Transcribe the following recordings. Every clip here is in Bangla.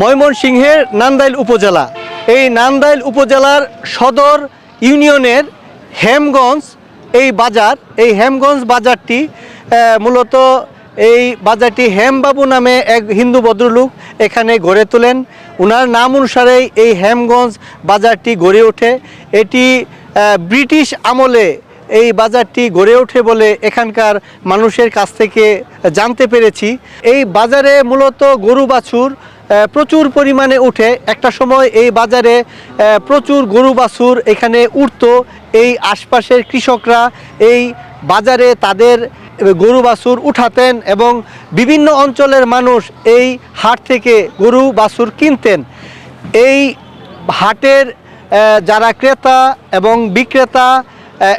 ময়মনসিংহের নান্দাইল উপজেলা। এই নান্দাইল উপজেলার সদর ইউনিয়নের হেমগঞ্জ এই বাজার। এই হেমগঞ্জ বাজারটি মূলত এই বাজারটি হেমবাবু নামে এক হিন্দু ভদ্রলোক এখানে গড়ে তোলেন। ওনার নাম অনুসারেই এই হেমগঞ্জ বাজারটি গড়ে ওঠে। এটি ব্রিটিশ আমলে এই বাজারটি গড়ে ওঠে বলে এখানকার মানুষের কাছ থেকে জানতে পেরেছি। এই বাজারে মূলত গরু বাছুর প্রচুর পরিমাণে উঠে। একটা সময় এই বাজারে প্রচুর গরু বাছুর এখানে উঠতো। এই আশপাশের কৃষকরা এই বাজারে তাদের গরু বাছুর উঠাতেন এবং বিভিন্ন অঞ্চলের মানুষ এই হাট থেকে গরু বাছুর কিনতেন। এই হাটের যারা ক্রেতা এবং বিক্রেতা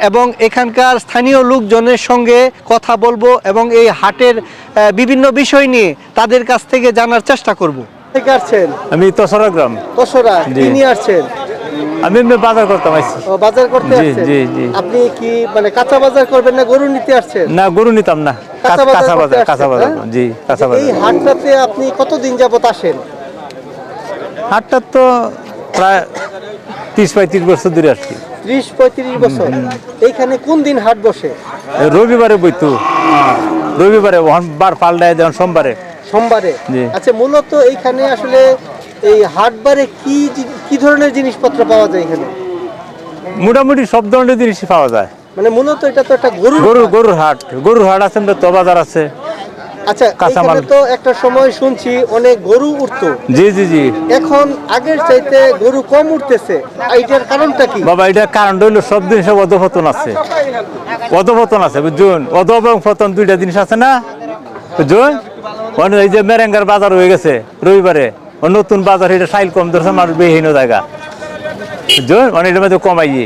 এবং এখানকার স্থানীয় লোকজনের সঙ্গে কথা বলব এবং এই হাটের বিভিন্ন বিষয় নিয়ে তাদের কাছ থেকে জানার চেষ্টা করব। থেকে আসছেন? আমি তসরা গ্রাম। কি নিয়ে আসছেন? আমি এমনি বাজার করতাম আইছি। ও, বাজার করতে জি, আসছেন? জি, জি। আপনি কি মানে কাঁচা বাজার করবেন না গরু নিতে আসছেন? না গরু নিতাম না। কাঁচা বাজার কাঁচা বাজার কাঁচা বাজার হ্যাঁ? জি কাঁচা এই হাটটাতে আপনি কতদিন যাবত আসেন? হাটটা তো প্রায় তিরিশ পঁয়ত্রিশ বছর ধরে আসছি। ত্রিশ পঁয়ত্রিশ বছর। এইখানে কোন দিন হাট বসে? রবিবারে বইতো রবিবারে বার পাল্টায় দেন সোমবারে। সোমবারে। আচ্ছা মূলত এইখানে আসলে এই হাটবারে কি কি ধরনের জিনিসপত্র পাওয়া যায় এখানে? মোটামুটি সব ধরনের জিনিসই পাওয়া যায়। মানে মূলত এটা তো একটা গরুর গরু গরুর হাট। গরুর হাট আছে তো বাজার আছে। আচ্ছা। এখানে তো একটা সময় শুনছি অনেক গরু উঠতো। জি জি জি। এখন আগের চাইতে গরু কম উঠতেছে। এইটার কারণটা কি? বাবা এটা কারণ হইল সব জিনিসের অধপতন আছে। অধপতন আছে বুঝুন অধ এবং পতন দুইটা জিনিস আছে না? বুঝুন এই যে মেরেঙ্গার বাজার হয়ে গেছে রবিবারে। ও নতুন বাজার এটা সাইল কম ধরছে মানুষ বেহীন জায়গা। বুঝুন মানে এটার মধ্যে কমাইয়ে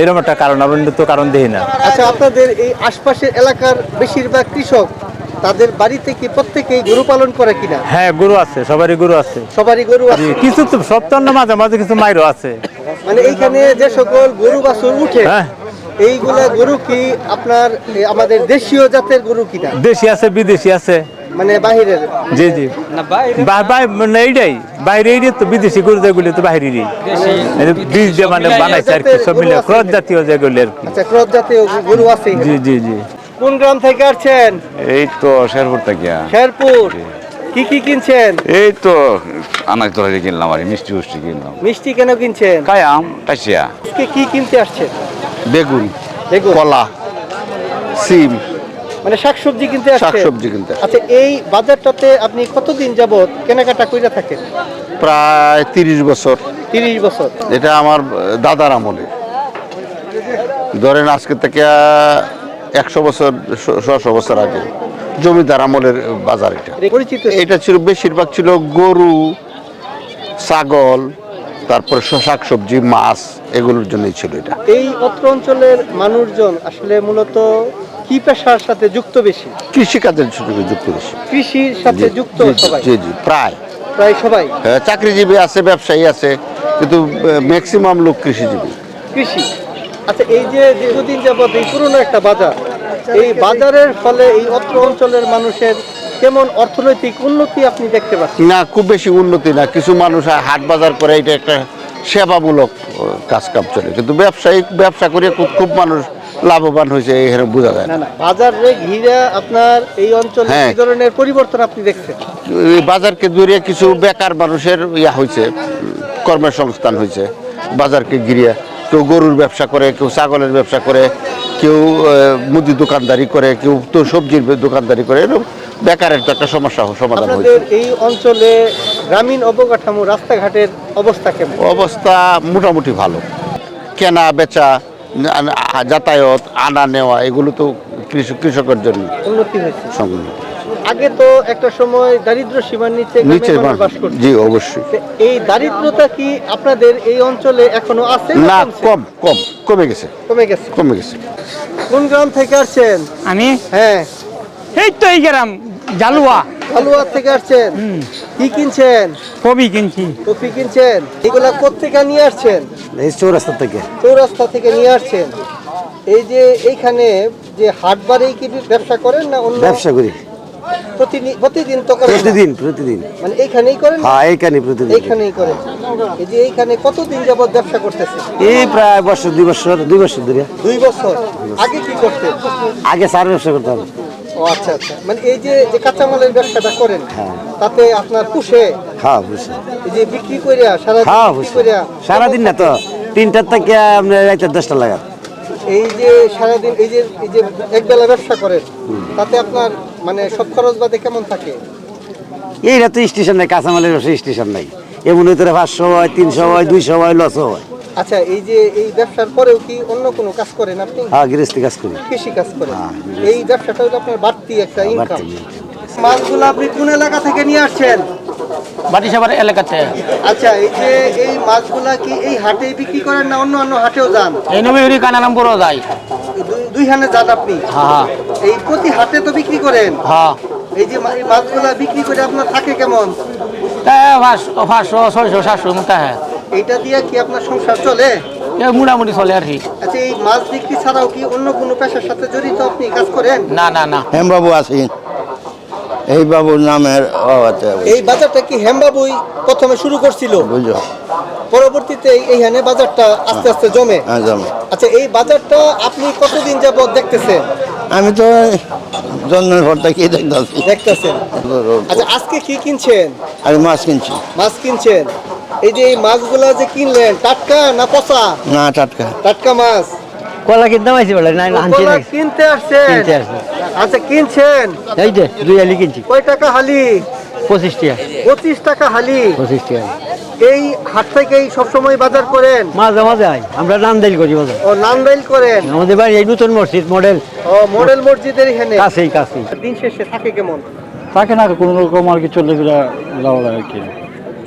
এরকম একটা কারণ আমরা তো কারণ দেখি না। আচ্ছা আপনাদের এই আশপাশের এলাকার বেশিরভাগ কৃষক তাদের বাড়িতে কি প্রত্যেকেই গরু পালন করে কিনা? হ্যাঁ গরু আছে সবারই গরু আছে। সবারই গরু আছে। কিছু তো না মাঝে মাঝে কিছু মাইরও আছে। মানে এইখানে যে সকল গরু বাছুর উঠে হ্যাঁ। এইগুলা গরু কি আপনার আমাদের দেশীয় জাতের গরু কিনা? দেশি আছে বিদেশি আছে। মানে বাহিরের? জি জি। বা- মানে এইটাই। বাইরে এইটাই তো বিদেশি গরু যেগুলি তো বাইরেরই বীজ দিয়ে মানে বানাইছে আর কি সব মিলে ক্রস জাতীয় যেগুলি আর কি। আচ্ছা ক্রস জাতীয় গরু আছে জি জি জি। কোন গ্রাম থেকে আসছেন? এই তো শেরপুর থেকে। শেরপুর। কি কি কিনছেন? এই তো আনাজ তরকারি কিনলাম আর মিষ্টি উষ্টি কিনলাম। মিষ্টি কেন কিনছেন? কায়াম টাইসিয়া আজকে কি কিনতে আসছেন? বেগুন বেগুন। কলা সিম। মানে শাকসবজি কিনতে আসছেন? শাকসবজি কিনতে। আচ্ছা এই বাজারটাতে আপনি কতদিন যাবত কেনাকাটা কইরা থাকেন? প্রায় তিরিশ বছর। তিরিশ বছর। এটা আমার দাদার আমলে। ধরেন আজকে থেকে একশো বছর শ- ছশো বছর আগে। জমিদার আমলের বাজার এটা। পরিচিত এটা ছিল বেশিরভাগ ছিল গরু ছাগল তারপরে শাকসবজি মাছ এগুলোর জন্যই ছিল এটা। এই অত্র অঞ্চলের মানুষজন আসলে মূলত কি পেশার সাথে যুক্ত বেশি? কৃষিকাজের সঙ্গে যুক্ত বেশি। কৃষির সাথে যুক্ত সবাই? জি জি প্রায়। প্রায় সবাই? হ্যাঁ, চাকরিজীবী আছে ব্যবসায়ী আছে কিন্তু ম্যাক্সিমাম লোক কৃষিজীবী। কৃষি। আচ্ছা এই যে দীর্ঘদিন যাবৎ এই পুরনো একটা বাজার এই বাজারের ফলে এই অত্র অঞ্চলের মানুষের কেমন অর্থনৈতিক উন্নতি আপনি দেখতে পাচ্ছেন? না খুব বেশি উন্নতি না। কিছু মানুষ হাট বাজার করে এটা একটা সেবামূলক কাজ কাম চলে। কিন্তু ব্যবসায়িক ব্যবসা করে খুব খুব মানুষ লাভবান হয়েছে এখানে বোঝা যায় না। বাজারে ঘিরে আপনার এই অঞ্চলে হ্যাঁ। কি ধরনের পরিবর্তন আপনি দেখছেন? এই বাজারকে দূরে কিছু বেকার মানুষের ইয়া হয়েছে কর্মসংস্থান হয়েছে বাজারকে ঘিরিয়ে। কেউ গরুর ব্যবসা করে কেউ ছাগলের ব্যবসা করে কেউ মুদি দোকানদারি করে কেউ তো সবজির দোকানদারি করে। এরকম বেকারের তো একটা সমস্যা সমাধান হয়েছে। এই অঞ্চলে গ্রামীণ অবকাঠামো রাস্তাঘাটের অবস্থা কেমন? অবস্থা মোটামুটি ভালো। কেনা বেচা যাতায়াত আনা নেওয়া এগুলো তো কৃষক কৃষকের জন্য উন্নতি হয়েছে। আগে তো একটা সময় দারিদ্র সীমার নিচে নিচে বাস করত। জি অবশ্যই। এই দারিদ্রতা কি আপনাদের এই অঞ্চলে এখনও আছে না কম কম কমে গেছে। কমে গেছে। কমে গেছে। কোন গ্রাম থেকে আসছেন? আমি? হ্যাঁ। এই তো এই গ্রাম জালুয়া। হালুয়ার থেকে আসছেন? কি কিনছেন? কবি কিনছি। কপি কিনছেন? এগুলা কোথেকে নিয়ে আসছেন? এই চৌরাস্তা থেকে। চৌরাস্তা থেকে নিয়ে আসছেন। এই যে এইখানে যে হাট বারেই কি ব্যবসা করেন না অন্য ব্যবসা করি। প্রতিদিন তো করেন প্রতিদিন প্রতিদিন। মানে এইখানেই করেন? হ্যাঁ এইখানে প্রতিদিন। এইখানেই করেন। এই যে এইখানে কতদিন যাবত ব্যবসা করতেছে এই প্রায় বছর দুই বছর দুই বছর ধরে। দুই বছর? আগে কি করতেন? আগে সার ব্যবসা করতাম। ও আচ্ছা আচ্ছা। মানে এই যে যে কাঁচামালের ব্যবসাটা করেন হ্যাঁ। তাতে আপনার পুষে হ্যাঁ বুঝছি এই যে বিক্রি করিয়া সারা হ্যাঁ সারাদিন না তো তিনটার থেকে আপনার দশটা লাগা এই যে সারাদিন এই যে এই যে এক বেলা ব্যবসা করেন তাতে আপনার মানে সব খরচ বাদে কেমন থাকে? এই রাতে স্টেশন নাই কাঁচামালের ব্যবসা স্টেশন নাই। এমন ভিতরে পাঁচশো হয় তিনশো হয় দুইশো হয় লসও হয়। আচ্ছা এই যে এই ব্যবসার পরেও কি অন্য কোনো কাজ করেন আপনি? হ্যাঁ গৃহস্থী কাজ করি। কৃষি কাজ করেন। হ্যাঁ, এই ব্যবসাটা হলো আপনার বাড়তি একটা ইনকাম বাড়তি মাছগুলো আপনি কোন এলাকা থেকে নিয়ে আসছেন? বাটিসাবার এলাকাতে। আচ্ছা এই যে এই মাছগুলা কি এই হাটেই বিক্রি করেন না অন্য অন্য হাটেও যান? এই নবী কানারাম বড় যায় দুই- দুই হানে যান আপনি? হ্যাঁ এই প্রতি হাটে তো বিক্রি করেন? হ্যাঁ। এই যে এই মাছগুলা বিক্রি করে আপনার থাকে কেমন? পাঁচশো ছয়শো সাতশো মতো হ্যাঁ। এইটা দিয়ে কি আপনার সংসার চলে? মোটামুটি চলে আর কি। আচ্ছা এই মাছ বিক্রি ছাড়াও কি অন্য কোনো পেশার সাথে জড়িত আপনি কাজ করেন? না না না। হেমবাবু আছেন এই বাবুর নামের এই বাজারটা কি হেমবাবুই প্রথমে শুরু করছিল? বুঝো পরবর্তীতে এইখানে বাজারটা আস্তে আস্তে জমে? হ্যাঁ জমে। আচ্ছা এই বাজারটা আপনি কতদিন যাবত দেখতেছেন? আমি তো জন্মের পর থেকে দেখতেছি। দেখতেছেন। আচ্ছা আজকে কি কিনছেন? আমি মাছ কিনছি। মাছ কিনছেন। এই যে এই মাছগুলা যে কিনলেন টাটকা না পচা? না টাটকা। টাটকা মাছ। কলা কিনতে পাইছি বলে না কিনতে আসছেন। কিনতে আসছি। আচ্ছা কিনছেন? এই যে দুই আলি কিনছি। কয় টাকা হালি? পঁচিশ টাকা পঁচিশ টাকা হালি? পঁচিশ টাকা এই হাট থেকেই সবসময় বাজার করেন? মাঝে মাঝে আই আমরা নান্দাইল করি বাজার। ও নান্দাইল করেন? আমাদের বাড়ি এই নতুন মসজিদ মডেল ও মডেল মসজিদের এখানে? কাছেই কাছেই। দিন শেষে থাকে কেমন? থাকে না কোনো রকম আর কি চলে যাওয়া যায় আর কি।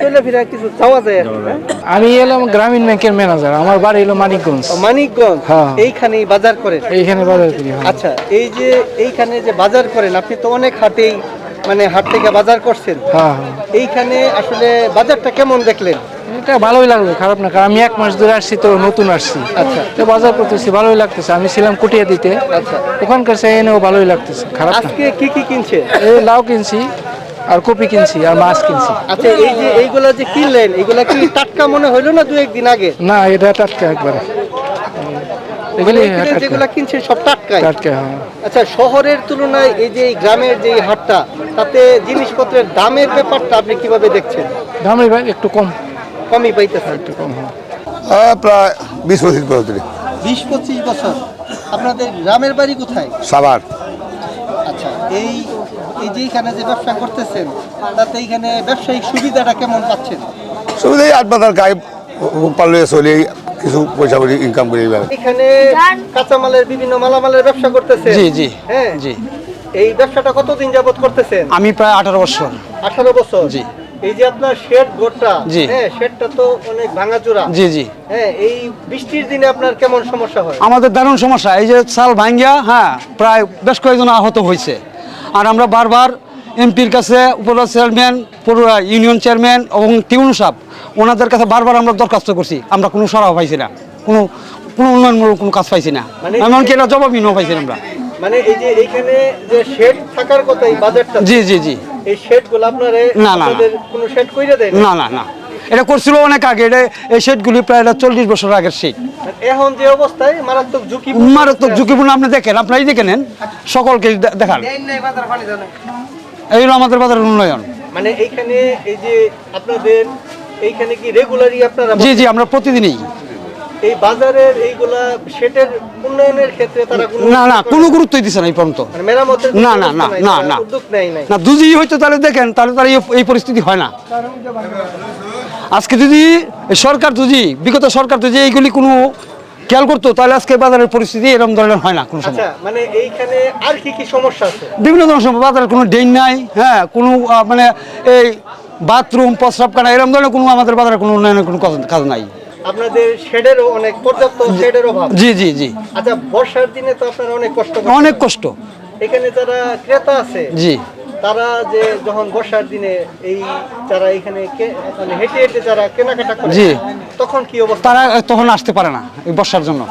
চলে ফিরে কিছু চাওয়া যায় হ্যাঁ? আমি এলাম গ্রামীণ ব্যাংকের ম্যানেজার আমার বাড়ি এলো মানিকগঞ্জ। মানিকগঞ্জ? হ্যাঁ। এইখানেই বাজার করেন? এইখানে বাজার করি হ্যাঁ। আচ্ছা এই যে এইখানে যে বাজার করেন আপনি তো অনেক হাটেই মানে হাট থেকে বাজার করছেন। এইখানে আসলে বাজারটা কেমন দেখলেন? এটা ভালোই লাগল খারাপ না কারণ আমি এক মাস ধরে আসছি তো নতুন আসছি। আচ্ছা। তো বাজার করতেছি ভালোই লাগতেছে। আমি ছিলাম কুটিয়া দিতে আচ্ছা। ওখানকার সে এনেও ভালোই লাগতেছে খারাপ না। আজকে কি কি কিনছে এই লাউ কিনছি আর কপি কিনছি আর মাছ কিনছি। আচ্ছা এই যে এইগুলা যে কিনলেন এইগুলা কি টাটকা মনে হইল না দু একদিন আগে? না এটা টাটকা একবারে। এগুলি মানে যেগুলা কিনছেন সব টাটকা হ্যাঁ। আচ্ছা শহরের তুলনায় এই যে এই গ্রামের যে এই হাটটা তাতে জিনিসপত্রের দামের ব্যাপারটা আপনি কীভাবে দেখছেন? দাম এবার একটু কম। কমই একটু কম হ্যাঁ। প্রায় বিশ পঁচিশ বছর। বিশ পঁচিশ বছর। আপনাদের গ্রামের বাড়ি কোথায়? সাবার আচ্ছা এই এই যে এখানে যে ব্যবসা করতেছেন তাতে এইখানে ব্যবসায়িক সুবিধাটা কেমন পাচ্ছেন? সুবিধাই আট বাজার গায়ে চলে কিছু পয়সা করি ইনকাম করি এখানে কাঁচামালের বিভিন্ন মালামালের ব্যবসা করতেছেন? জি জি হ্যাঁ। জি। এই ব্যবসাটা কতদিন যাবত করতেছেন? আমি প্রায় আঠারো বছর। আঠারো বছর? জি। এই যে আপনার শেড গোটটা জি। হ্যাঁ শেডটা তো অনেক ভাঙাচোরা। জি জি। হ্যাঁ এই বৃষ্টির দিনে আপনার কেমন সমস্যা হয়? আমাদের দারুণ সমস্যা। এই যে সাল ভাঙ্গিয়া হ্যাঁ প্রায় বেশ কয়েকজন আহত হয়েছে। আর আমরা বারবার এমপির কাছে উপজেলা চেয়ারম্যান পুরো ইউনিয়ন চেয়ারম্যান এবং টিউন সাহেব ওনাদের কাছে বারবার আমরা দরখাস্ত করছি। আমরা কোনো সরাহ পাইছি না। কোনো কোনো উন্নয়নমূলক কোনো কাজ পাইছি না। মানে- এমনকি এটা জবাবহীনও পাইছি না আমরা। মানে এই যে এইখানে যে শেড থাকার কথা এই বাজারটা জি জি জি। এই শেডগুলো আপনারে না, না, না। কোনো শেড কইরা দেয় না না না। এটা করছিল অনেক আগে এটা এই সেটগুলি প্রায় এটা চল্লিশ বছর আগের সেট এখন যে অবস্থায় মারাত্মক ঝুঁকি মারাত্মক ঝুঁকিপূর্ণ আপনি দেখেন আপনারাই দেখে নেন সকলকে দেখান। এইগুলো হলো আমাদের বাজারের উন্নয়ন। মানে এইখানে এই যে আপনাদের এইখানে কি রেগুলারই আপনারা জি জি আমরা প্রতিদিনই এই বাজারের এইগুলা শেডের উন্নয়নের ক্ষেত্রে তারা না না কোনো গুরুত্বই দিচ্ছে না এই পর্যন্ত। মানে না, না, না, না, না। না দুজি হয়তো তাহলে দেখেন তাহলে তার এই- পরিস্থিতি হয় না। আজকে যদি সরকার যদি বিগত সরকার যদি এইগুলি কোনো খেয়াল করতো তাহলে আজকে বাজারের পরিস্থিতি এরকম ধরনের হয় না কোনো সময়। আচ্ছা মানে এইখানে আর কি কি সমস্যা আছে? বিভিন্ন ধরনের সময় বাজারে কোনো ড্রেন নাই হ্যাঁ কোনো মানে এই বাথরুম প্রস্রাবখানা এরকম ধরনের কোনো আমাদের বাজারে কোনো উন্নয়নের কোনো কাজ নাই। আপনাদের শেডেরও অনেক পর্যাপ্ত শেডের অভাব। জি জি জি। আচ্ছা বর্ষার দিনে তো আপনারা অনেক কষ্ট অনেক কষ্ট। এখানে যারা ক্রেতা আছে জি। তারা যে যখন বর্ষার দিনে এই যারা এখানে কে- মানে হেঁটে হেঁটে যারা কেনাকাটা করে জি। তখন কি অবস্থা? তারা তখন আসতে পারে না এই বর্ষার জন্য।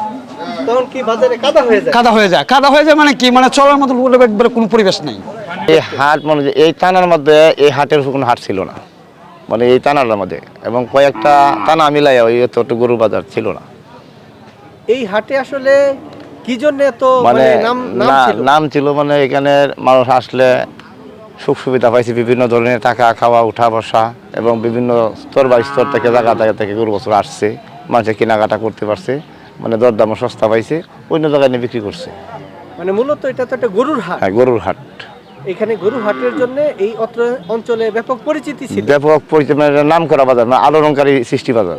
তখন কি বাজারে কাদা হয়ে যায়? কাদা হয়ে যায়। কাদা হয়ে যায় মানে কি? মানে চলার মতো একবারে কোনো পরিবেশ নেই। এই হাট মানে এই টানার মধ্যে এই হাটের কোনো হাট ছিল না। মানে এই টানার মধ্যে এবং কয়েকটা টানা মিলাই ওই এত গরু বাজার ছিল না। এই হাটে আসলে কি জন্য এত মানে মানে নাম নাম ছিল মানে এখানে মানুষ আসলে সুখ সুবিধা পাইছে বিভিন্ন ধরনের টাকা খাওয়া উঠা বসা এবং বিভিন্ন স্তর বা স্তর থেকে জায়গা জায়গা থেকে গরু বছর আসছে মানুষে কেনাকাটা করতে পারছে মানে দরদামও সস্তা পাইছে অন্য জায়গায় নিয়ে বিক্রি করছে। মানে মূলত এটা তো একটা গরুর হাট। হ্যাঁ গরুর হাট। এখানে গরু হাটের জন্য এই অঞ্চলে ব্যাপক পরিচিতি ছিল। ব্যাপক পরিচয় মানে নাম করা বাজার না আলোড়নকারী সৃষ্টি বাজার।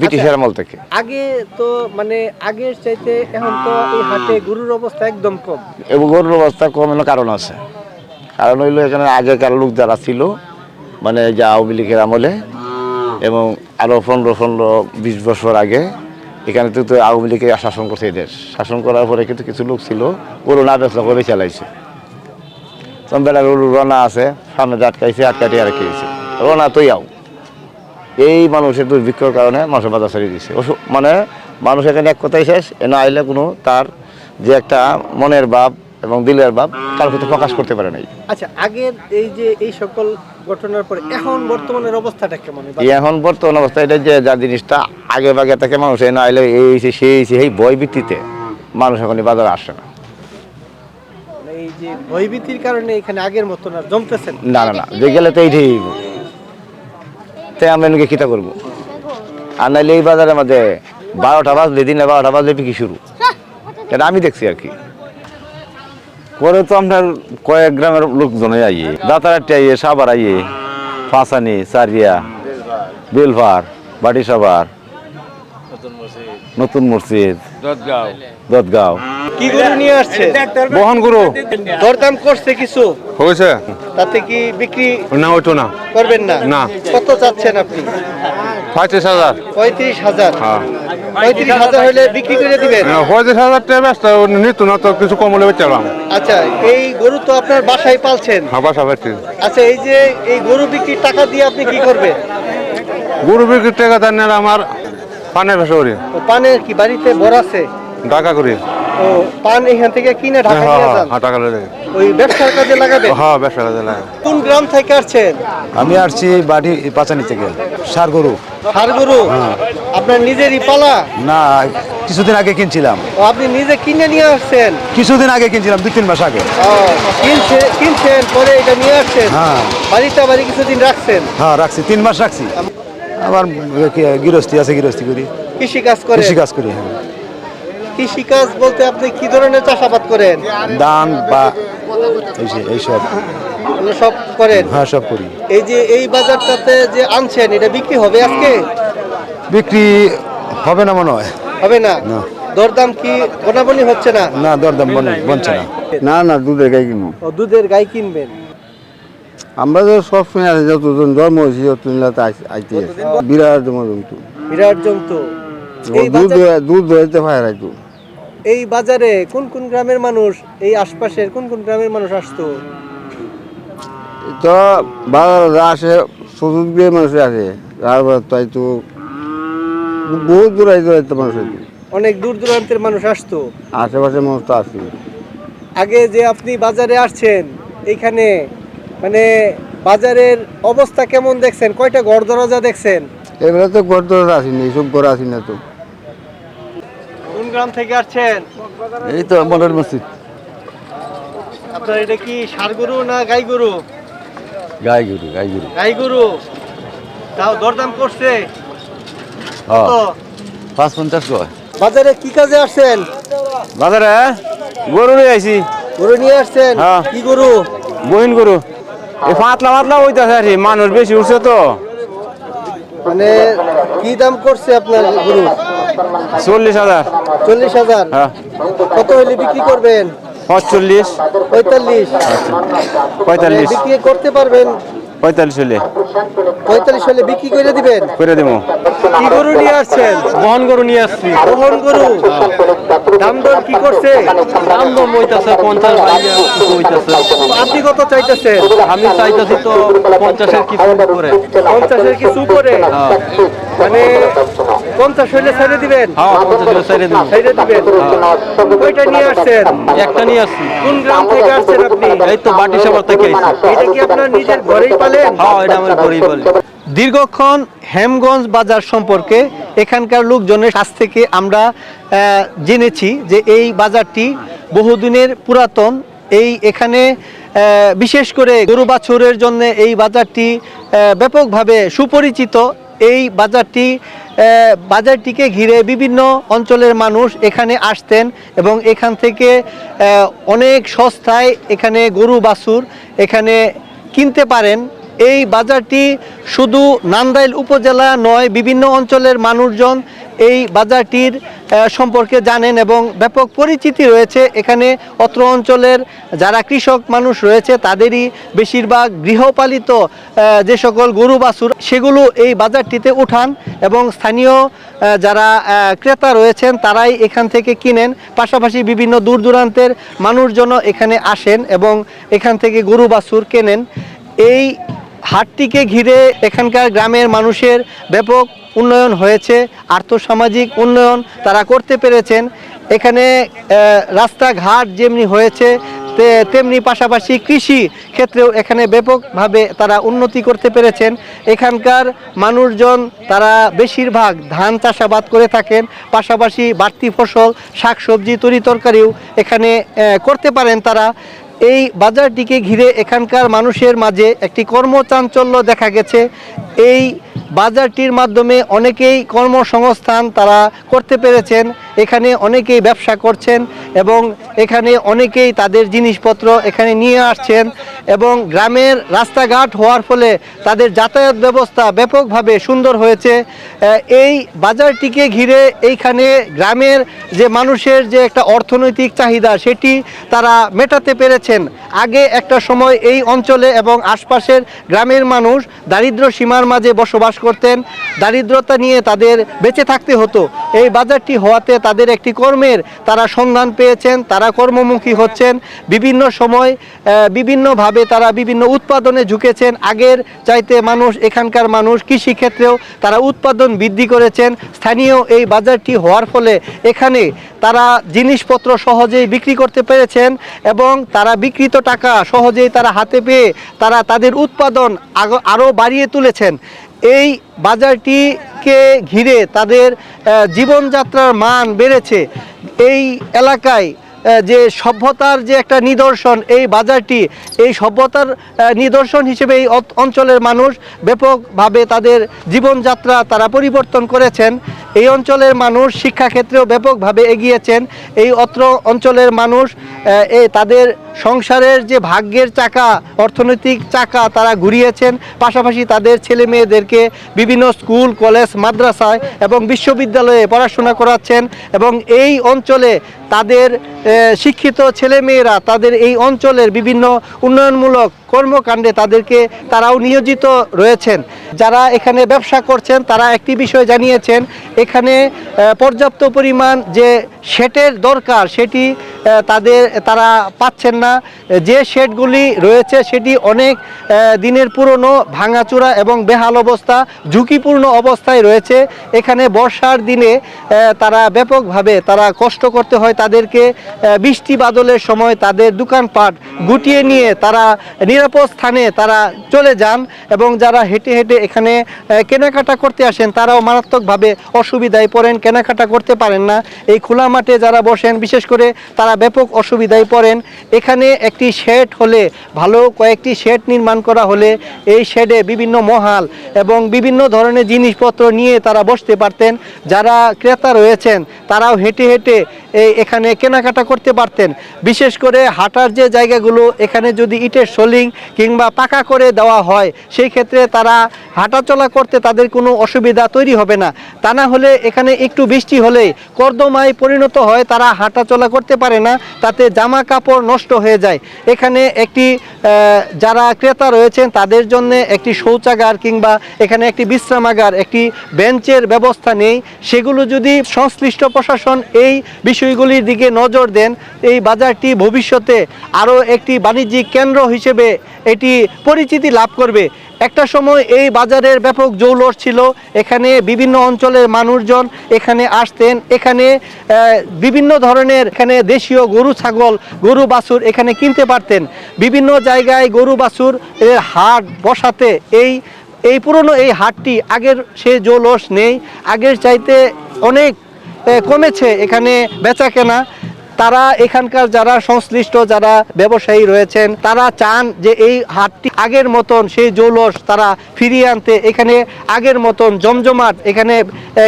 ব্রিটিশের আমল থেকে। আগে তো মানে আগের চাইতে এখন তো এই হাটে গরুর অবস্থা একদম কম। এবং গরুর অবস্থা কমানোর কারণ আছে। কারণ হইল এখানে আগেকার লোক যারা ছিল মানে যা আওয়ামী লীগের আমলে। এবং আরও পনেরো পনেরো বিশ বছর আগে এখানে তো তো আওয়ামী লীগে শাসন করছে এই দেশ। শাসন করার পরে কিন্তু কিছু লোক ছিল গরু না বেচলা করে চালাইছে। চম্বেলা গরু রনা আছে সামনে আটকাইছে আটকাটি আর খেয়েছে। রনা তুই আও। এই মানুষের দুর্ভিক্ষর কারণে মানুষের বাজার ছাড়িয়ে দিচ্ছে মানে মানুষ এখানে এক কথাই শেষ এ না আইলে কোনো তার যে একটা মনের ভাব এবং দিলের ভাব তার ভিতরে প্রকাশ করতে পারে নাই। আচ্ছা আগের এই যে এই সকল ঘটনার পরে এখন বর্তমানের অবস্থাটা কেমন? এখন বর্তমান অবস্থা এটা যে যা জিনিসটা আগে ভাগে থেকে মানুষ এ না আইলে এই সেই হইছে, ভয় ভিত্তিতে মানুষ এখন বাজারে আসে না। যে ভয়ভীতির কারণে এখানে আগের মতন আর জমতেছেন না। না না যে গেলে তো এইটাই তাই আমরা এনেকে কিতা করব। আর নাইলে এই বাজারে মধ্যে বারোটা বাজলে দিনে বারোটা বাজলে বিক্রি শুরু। এটা আমি দেখছি আর কি। করে তো আপনার কয়েক গ্রামের লোকজনে আইয়ে দাতারাটি আইয়ে সাবার আইয়ে পাঁচানি চারিয়া বেলভার বাটিসাবার নতুন মসজিদ। দতগাঁও। কি গরু নিয়ে আসছে? বহন গুরু। দরদাম করছে কিছু? হয়েছে। তাতে কি বিক্রি না ওইটো না। করবেন না? না। কত চাচ্ছেন আপনি? পঁয়ত্রিশ হাজার। পঁয়ত্রিশ হাজার। হ্যাঁ। পঁয়ত্রিশ হাজার হলে বিক্রি করে দিবেন? পঁয়ত্রিশ হাজার টাকা ব্যস্ত নিত না তো কিছু কম হলে বেচালাম আচ্ছা এই গরু তো আপনার বাসায় পালছেন। হ্যাঁ বাসা বেচছি আচ্ছা এই যে এই গরু বিক্রির টাকা দিয়ে আপনি কি করবেন? গরু বিক্রির টাকা দেন আমার পানের ভাষা পানের কি বাড়িতে বড় আছে? টাকা করি। ও পান এখান থেকে কিনে ঢাকা হ্যাঁ নিয়ে হ্যাঁ যান? হ্যাঁ টাকা লেগে ওই ব্যবসার কাজে লাগাবেন? হ্যাঁ ব্যবসা কাজে লাগে কোন গ্রাম থেকে আসছেন? আমি আসছি বাড়ি পাচানি থেকে সার গরু হার গরু আপনার নিজেরই পালা? না কিছুদিন আগে কিনছিলাম। ও আপনি নিজে কিনে নিয়ে আসছেন? কিছুদিন আগে কিনছিলাম দুই তিন মাস আগে। ও, কিনছে কিনছেন পরে এটা নিয়ে আসছেন? হ্যাঁ। বাড়িতে বাড়ি কিছুদিন রাখছেন? হ্যাঁ রাখছি তিন মাস রাখছি। আমার কি, গৃহস্থী আছে গৃহস্থী করি। কৃষি কাজ করেন কৃষি কাজ করি হ্যাঁ। কৃষি কাজ বলতে আপনি কি ধরনের চাষাবাদ করেন? ধান বা এইসব। সব করেন? হ্যাঁ সব করি। এই যে এই বাজারটাতে যে আনছেন এটা বিক্রি হবে আজকে? বিক্রি হবে না মনে হয়। হবে না? না। দরদাম কি গোনাবনি হচ্ছে না? না দরদাম বন- বনছে না। না না দুধের গাই কিনবো। ও দুধের গাই কিনবেন? আমরা তো সবসময় আছে যতজন জন্ম হয়েছি ততদিন আইতে বিরাট জমা জমতো বিরাট জন্তু। এই দুধ দুধ পায় রাখতো এই বাজারে কোন কোন গ্রামের মানুষ এই আশপাশের কোন কোন গ্রামের মানুষ আসতো? তো বাজার আসে চতুর্দিকে মানুষ আছে তারপর তাই তো বহুত দূর আইতে মানুষ অনেক দূর দূরান্তের মানুষ আসতো? আশেপাশে মানুষ তো আসছে আগে যে আপনি বাজারে আসছেন এইখানে মানে বাজারের অবস্থা কেমন দেখছেন? কয়টা ঘর দরজা দেখছেন? এবারে তো ঘর তো আসি না এইসব ঘর আসি না তো। গ্রাম থেকে আসছেন? এই তো মনের মসজিদ। আপনার এটা কি ষাড় গরু না গাই গরু? গাই গরু গাই গরু। গাই গরু। তাও দরদাম করছে? পাঁচ পঞ্চাশ কয় বাজারে কি কাজে আসছেন? বাজারে গরু নিয়ে আইছি। গরু নিয়ে আসছেন। কি গরু? বহিন গরু। এই পাতলা পাতলা হইতাছে আর মানুষ বেশি উঠছে তো। মানে কি দাম করছে আপনার গরু? চল্লিশ হাজার। চল্লিশ হাজার? হ্যাঁ। কত হলে বিক্রি করবেন? পঁচল্লিশ পঁয়তাল্লিশ। পঁয়তাল্লিশ। বিক্রি করতে পারবেন। পঁয়তাল্লিশ হলে। পঁয়তাল্লিশ হলে বিক্রি করে দিবেন? করে দেবো। কি গরু নিয়ে আসছেন? বহন গরু নিয়ে আসছি। রোহন গরু? দাম দর কি করছে? দাম দম হইতাছে পঞ্চাশ হইতাছে। আপনি কত চাইতেছেন? আমি চাইতাছি তো পঞ্চাশের কিছু করে পঞ্চাশের কিছু করে মানে পঞ্চাশ হইলে ছেড়ে দিবেন? হ্যাঁ পঞ্চাশ হলে ছেড়ে দিন ছেড়ে দিবেন? কয়টা নিয়ে আসছেন? একটা নিয়ে আসছি। কোন গ্রাম থেকে আসছেন আপনি? এই তো বাটি সাবার থেকে আইছি। এটা কি আপনার নিজের ঘরেই পালেন হ্যাঁ এটা আমার গরিব বলে দীর্ঘক্ষণ হেমগঞ্জ বাজার সম্পর্কে এখানকার লোকজনের কাছ থেকে আমরা আহ, জেনেছি যে এই বাজারটি বহুদিনের পুরাতন। এই এখানে আহ, বিশেষ করে গরু বাছুরের জন্য এই বাজারটি আহ, ব্যাপকভাবে সুপরিচিত। এই বাজারটি আহ, বাজারটিকে ঘিরে বিভিন্ন অঞ্চলের মানুষ এখানে আসতেন এবং এখান থেকে আহ, অনেক সস্তায় এখানে গরু বাছুর এখানে কিনতে পারেন। এই বাজারটি শুধু নান্দাইল উপজেলা নয়, বিভিন্ন অঞ্চলের মানুষজন এই বাজারটির সম্পর্কে জানেন এবং ব্যাপক পরিচিতি রয়েছে। এখানে অত্র অঞ্চলের যারা কৃষক মানুষ রয়েছে, তাদেরই বেশিরভাগ গৃহপালিত যে সকল গরু, বাছুর, সেগুলো এই বাজারটিতে উঠান এবং স্থানীয় যারা ক্রেতা রয়েছেন, তারাই এখান থেকে কিনেন। পাশাপাশি বিভিন্ন দূর দূরান্তের মানুষজনও এখানে আসেন এবং এখান থেকে গরু, বাছুর কেনেন। এই হাটটিকে ঘিরে এখানকার গ্রামের মানুষের ব্যাপক উন্নয়ন হয়েছে, আর্থসামাজিক উন্নয়ন তারা করতে পেরেছেন। এখানে রাস্তাঘাট যেমনি হয়েছে তেমনি পাশাপাশি কৃষি ক্ষেত্রেও এখানে ব্যাপকভাবে তারা উন্নতি করতে পেরেছেন। এখানকার মানুষজন তারা বেশিরভাগ ধান চাষাবাদ করে থাকেন, পাশাপাশি বাড়তি ফসল, শাকসবজি, তরি তরকারিও এখানে করতে পারেন তারা। এই বাজারটিকে ঘিরে এখানকার মানুষের মাঝে একটি কর্মচাঞ্চল্য দেখা গেছে। এই বাজারটির মাধ্যমে অনেকেই কর্মসংস্থান তারা করতে পেরেছেন। এখানে অনেকেই ব্যবসা করছেন এবং এখানে অনেকেই তাদের জিনিসপত্র এখানে নিয়ে আসছেন এবং গ্রামের রাস্তাঘাট হওয়ার ফলে তাদের যাতায়াত ব্যবস্থা ব্যাপকভাবে সুন্দর হয়েছে। এই বাজারটিকে ঘিরে এইখানে গ্রামের যে মানুষের যে একটা অর্থনৈতিক চাহিদা সেটি তারা মেটাতে পেরেছেন। আগে একটা সময় এই অঞ্চলে এবং আশপাশের গ্রামের মানুষ দারিদ্র সীমার মাঝে বসবাস করতেন। দারিদ্রতা নিয়ে তাদের বেঁচে থাকতে হতো। এই বাজারটি হওয়াতে তাদের একটি কর্মের তারা সন্ধান পেয়েছেন, তারা কর্মমুখী হচ্ছেন। বিভিন্ন সময় বিভিন্নভাবে তারা বিভিন্ন উৎপাদনে ঝুঁকেছেন। আগের চাইতে মানুষ, এখানকার মানুষ কৃষিক্ষেত্রেও তারা উৎপাদন বৃদ্ধি করেছেন। স্থানীয় এই বাজারটি হওয়ার ফলে এখানে তারা জিনিসপত্র সহজেই বিক্রি করতে পেরেছেন এবং তারা বিকৃত টাকা সহজেই তারা হাতে পেয়ে তারা তাদের উৎপাদন আরও বাড়িয়ে তুলেছেন। এই বাজারটিকে ঘিরে তাদের জীবনযাত্রার মান বেড়েছে। এই এলাকায় যে সভ্যতার যে একটা নিদর্শন, এই বাজারটি, এই সভ্যতার নিদর্শন হিসেবে এই অঞ্চলের মানুষ ব্যাপকভাবে তাদের জীবনযাত্রা তারা পরিবর্তন করেছেন। এই অঞ্চলের মানুষ শিক্ষাক্ষেত্রেও ব্যাপকভাবে এগিয়েছেন। এই অত্র অঞ্চলের মানুষ এই তাদের সংসারের যে ভাগ্যের চাকা, অর্থনৈতিক চাকা তারা ঘুরিয়েছেন, পাশাপাশি তাদের ছেলে মেয়েদেরকে বিভিন্ন স্কুল, কলেজ, মাদ্রাসায় এবং বিশ্ববিদ্যালয়ে পড়াশোনা করাচ্ছেন এবং এই অঞ্চলে তাদের শিক্ষিত ছেলে মেয়েরা তাদের এই অঞ্চলের বিভিন্ন উন্নয়নমূলক কর্মকাণ্ডে তাদেরকে তারাও নিয়োজিত রয়েছেন। যারা এখানে ব্যবসা করছেন, তারা একটি বিষয় জানিয়েছেন, এখানে পর্যাপ্ত পরিমাণ যে সেটের দরকার, সেটি তাদের, তারা পাচ্ছেন না। যে শেডগুলি রয়েছে, সেটি অনেক দিনের পুরনো, ভাঙাচুরা এবং বেহাল অবস্থা, ঝুঁকিপূর্ণ অবস্থায় রয়েছে। এখানে বর্ষার দিনে তারা ব্যাপকভাবে, তারা কষ্ট করতে হয় তাদেরকে বৃষ্টি বাদলের সময় তাদের দোকানপাট গুটিয়ে নিয়ে তারা নিরাপদ স্থানে তারা চলে যান এবং যারা হেঁটে হেঁটে এখানে কেনাকাটা করতে আসেন, তারাও মারাত্মকভাবে অসুবিধায় পড়েন, কেনাকাটা করতে পারেন না। এই খোলা মাঠে যারা বসেন, বিশেষ করে তারা ব্যাপক অসুবিধায় পড়েন। এখানে একটি শেড হলে, ভালো কয়েকটি শেড নির্মাণ করা হলে এই শেডে বিভিন্ন মহাল এবং বিভিন্ন ধরনের জিনিসপত্র নিয়ে তারা বসতে পারতেন। যারা ক্রেতা রয়েছেন, তারাও হেঁটে হেঁটে এই এখানে কেনাকাটা করতে পারতেন। বিশেষ করে হাঁটার যে জায়গাগুলো, এখানে যদি ইটের সোলিং কিংবা পাকা করে দেওয়া হয়, সেই ক্ষেত্রে তারা হাঁটাচলা করতে তাদের কোনো অসুবিধা তৈরি হবে না। তা না হলে এখানে একটু বৃষ্টি হলেই কর্দমায় পরিণত হয়, তারা হাঁটাচলা করতে পারে না, তাতে জামা কাপড় নষ্ট হয়ে যায়। এখানে একটি যারা ক্রেতা রয়েছেন, তাদের জন্য একটি শৌচাগার কিংবা এখানে একটি বিশ্রামাগার, একটি বেঞ্চের ব্যবস্থা নেই। সেগুলো যদি সংশ্লিষ্ট প্রশাসন এই বিষয়গুলির দিকে নজর দেন, এই বাজারটি ভবিষ্যতে আরও একটি বাণিজ্যিক কেন্দ্র হিসেবে এটি পরিচিতি লাভ করবে। একটা সময় এই বাজারের ব্যাপক জৌলস ছিল। এখানে বিভিন্ন অঞ্চলের মানুষজন এখানে আসতেন। এখানে বিভিন্ন ধরনের এখানে দেশীয় গরু, ছাগল, গরু, বাছুর এখানে কিনতে পারতেন। বিভিন্ন জায়গায় গরু, বাছুর এর হাট বসাতে এই এই পুরনো এই হাটটি আগের সে জৌলস নেই। আগের চাইতে অনেক কমেছে এখানে বেচা কেনা তারা এখানকার যারা সংশ্লিষ্ট, যারা ব্যবসায়ী রয়েছেন, তারা চান যে এই হাটটি আগের মতন সেই জৌলস তারা ফিরিয়ে আনতে, এখানে আগের মতন জমজমাট এখানে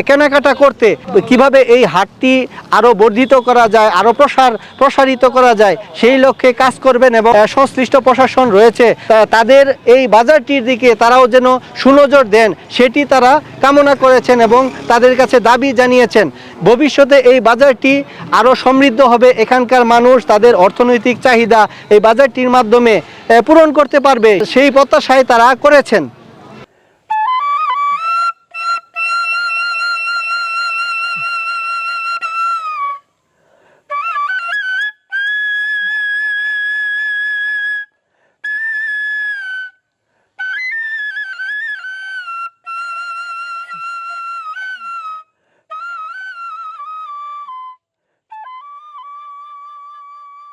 কেনাকাটা করতে। কীভাবে এই হাটটি আরও বর্ধিত করা যায়, আরও প্রসার, প্রসারিত করা যায়, সেই লক্ষ্যে কাজ করবেন এবং সংশ্লিষ্ট প্রশাসন রয়েছে তাদের এই বাজারটির দিকে তারাও যেন সুনজর দেন, সেটি তারা কামনা করেছেন এবং তাদের কাছে দাবি জানিয়েছেন। ভবিষ্যতে এই বাজারটি আরও সমৃদ্ধ হবে। এখানকার মানুষ তাদের অর্থনৈতিক চাহিদা এই বাজারটির মাধ্যমে পূরণ করতে পারবে। সেই প্রত্যাশায় তারা করেছেন।